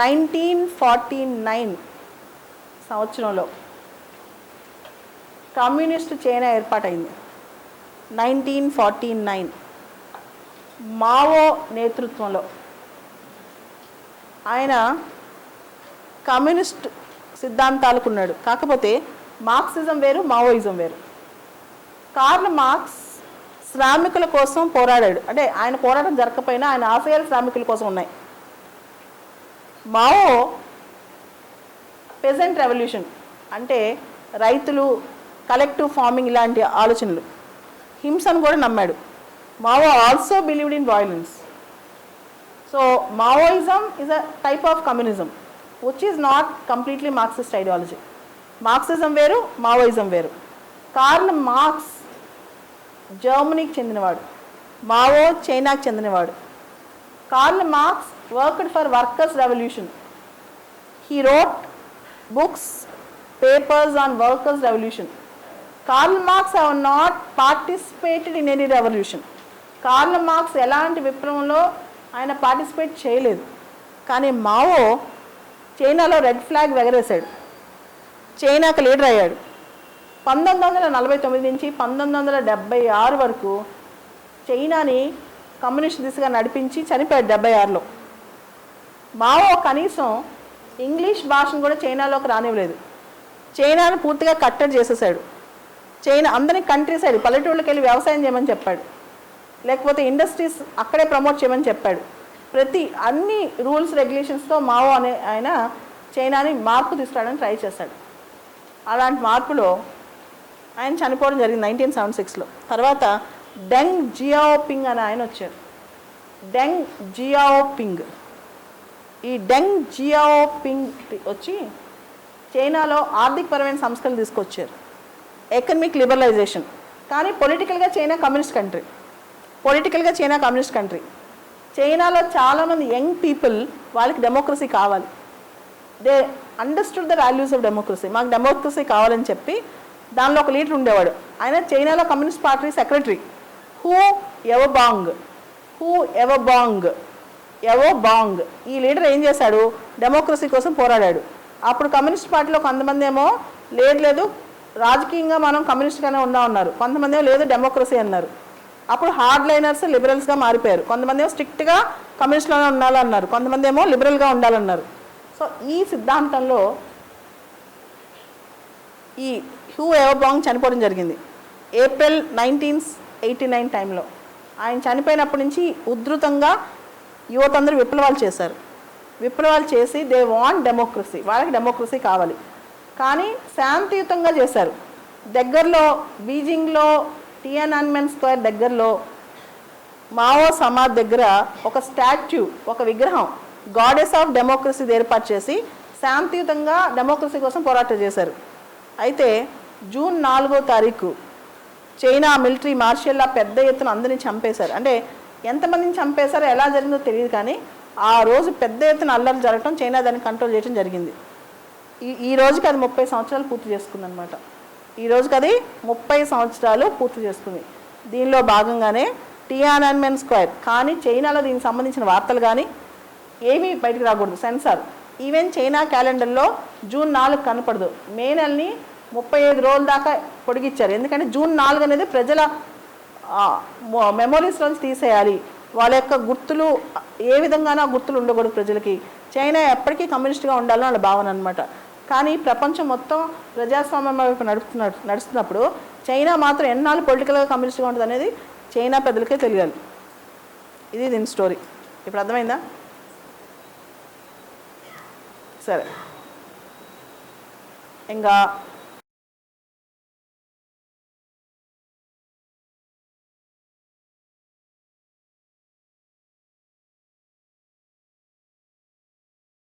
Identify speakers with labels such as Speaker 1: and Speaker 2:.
Speaker 1: Nineteen forty nine సంవత్సరంలో communist China ఏర్పాటైంది. Nineteen forty nine Mao నేతృత్వంలో ఆయన కమ్యూనిస్ట్ సిద్ధాంతాలకు ఉన్నాడు కాకపోతే మార్క్సిజం వేరు మావోయిజం వేరు. కార్ల్ మార్క్స్ శ్రామికుల కోసం పోరాడాడు. అంటే ఆయన పోరాటం జరగకపోయినా ఆయన ఆశయాలు శ్రామికుల కోసం ఉన్నాయి. మావో పెజెంట్ రెవల్యూషన్ అంటే రైతులు కలెక్టివ్ ఫార్మింగ్ ఇలాంటి ఆలోచనలు. హింసను కూడా నమ్మాడు. Mao also believed in violence. So Maoism is a type of communism which is not completely Marxist ideology Marxism వేరు మావోయిజం వేరు. కార్ల్ మార్క్స్ జర్మనీకి చెందినవాడు మావో చైనాకి చెందినవాడు. Karl Marx worked for workers revolution he wrote books papers on workers revolution Karl Marx have not participated in any revolution Karl Marx ఎలాంటి విప్లవంలో ఆయన participate చేయలేదు. కానీ మావో చైనాలో రెడ్ ఫ్లాగ్ ఎగరేశాడు చైనాకు లీడర్ అయ్యాడు. పంతొమ్మిది వందల నలభై తొమ్మిది నుంచి పంతొమ్మిది వందల డెబ్బై ఆరు వరకు చైనాని కమ్యూనిస్ట్ దిశగా నడిపించి చనిపోయాడు డెబ్బై ఆరులో. మావో కనీసం ఇంగ్లీష్ భాషను కూడా చైనాలోకి రానివ్వలేదు. చైనాను పూర్తిగా కట్టడి చేసేసాడు. చైనా అందరినీ కంట్రీ సైడ్ పల్లెటూళ్ళకి వెళ్ళి వ్యవసాయం చేయమని చెప్పాడు. లేకపోతే ఇండస్ట్రీస్ అక్కడే ప్రమోట్ చేయమని చెప్పాడు. ప్రతి అన్ని రూల్స్ రెగ్యులేషన్స్తో మావో అనే ఆయన చైనాని మార్పు తీసుకురావడానికి ట్రై చేశాడు. అలాంటి మార్పులో ఆయన చనిపోవడం జరిగింది నైన్టీన్ సెవెన్ సిక్స్లో. తర్వాత డెంగ్ జియాఓపింగ్ అని ఆయన వచ్చారు. డెంగ్ జియాఓపింగ్ ఈ డెంగ్ జియాఓపింగ్ వచ్చి చైనాలో ఆర్థికపరమైన సంస్కరణలు తీసుకొచ్చారు. ఎకనమిక్ లిబరలైజేషన్ కానీ పొలిటికల్గా చైనా కమ్యూనిస్ట్ కంట్రీ పొలిటికల్గా చైనా కమ్యూనిస్ట్ కంట్రీ చైనాలో చాలామంది యంగ్ పీపుల్ వాళ్ళకి డెమోక్రసీ కావాలి. They understood the values of democracy మాకు డెమోక్రసీ కావాలని చెప్పి దానిలో ఒక లీడర్ ఉండేవాడు. ఆయన చైనాలో communist party secretary Hu Yaobang Hu Yaobang Yaobang. ఈ లీడర్ ఏం చేశాడు? డెమోక్రసీ కోసం పోరాడాడు. అప్పుడు కమ్యూనిస్ట్ పార్టీలో కొంతమంది ఏమో లేదు లేదు రాజకీయంగా మనం కమ్యూనిస్ట్గానే ఉందా ఉన్నారు కొంతమంది ఏమో లేదు డెమోక్రసీ అన్నారు. అప్పుడు హార్డ్ లైనర్స్ లిబరల్స్గా మారిపోయారు. కొంతమంది ఏమో స్ట్రిక్ట్గా కమ్యూనిస్ట్లోనే ఉండాలన్నారు. కొంతమంది ఏమో లిబరల్గా ఉండాలన్నారు. సో ఈ సిద్ధాంతంలో ఈ హ్యూ ఎవబాంగ్ చనిపోవడం జరిగింది. ఏప్రిల్ నైన్టీన్ ఎయిటీ నైన్ టైంలో. ఆయన చనిపోయినప్పటి నుంచి ఉధృతంగా యువత అందరూ విప్లవాలు చేశారు. విప్లవాలు చేసి దే వాంట్ డెమోక్రసీ వాళ్ళకి డెమోక్రసీ కావాలి. కానీ శాంతియుతంగా చేశారు. దగ్గరలో బీజింగ్లో టియానాన్మెన్ స్క్వేర్ దగ్గరలో మావో సమాధ్ దగ్గర ఒక స్టాచ్యూ ఒక విగ్రహం గాడెస్ ఆఫ్ డెమోక్రసీ ఏర్పాటు చేసి శాంతియుతంగా డెమోక్రసీ కోసం పోరాటం చేశారు. అయితే జూన్ నాలుగో తారీఖు చైనా మిలిటరీ మార్షల్లా పెద్ద ఎత్తున అందరినీ చంపేశారు. అంటే ఎంతమందిని చంపేశారో ఎలా జరిగిందో తెలియదు కానీ ఆ రోజు పెద్ద ఎత్తున అల్లరి జరగటం చైనా దాన్ని కంట్రోల్ చేయడం జరిగింది. ఈ ఈ రోజుకి అది ముప్పై సంవత్సరాలు పూర్తి చేసుకుంది అనమాట ఈ రోజుకి అది ముప్పై సంవత్సరాలు పూర్తి చేసుకుంది. దీనిలో భాగంగానే టియానన్మెన్ స్క్వేర్. కానీ చైనాలో దీనికి సంబంధించిన వార్తలు కానీ ఏమీ బయటకు రాకూడదు. సెన్సార్. ఈవెన్ చైనా క్యాలెండర్లో జూన్ నాలుగు కనపడదు. మే నెలని ముప్పై ఐదు రోజుల దాకా పొడిగిచ్చారు. ఎందుకంటే జూన్ నాలుగు అనేది ప్రజల మెమోరీస్ నుంచి తీసేయాలి. వాళ్ళ యొక్క గుర్తులు ఏ విధంగానో గుర్తులు ఉండకూడదు ప్రజలకి. చైనా ఎప్పటికీ కమ్యూనిస్ట్గా ఉండాలని వాళ్ళ భావన అనమాట కానీ ప్రపంచం మొత్తం ప్రజాస్వామ్యం వైపు నడుపుతున్న నడుస్తున్నప్పుడు చైనా మాత్రం ఎన్నాళ్ళు పొలిటికల్గా కమ్యూనిస్ట్గా ఉంటుంది అనేది చైనా పెద్దలకే తెలియాలి. ఇది దీని స్టోరీ. ఇప్పుడు అర్థమైందా? సరే. ఇంకా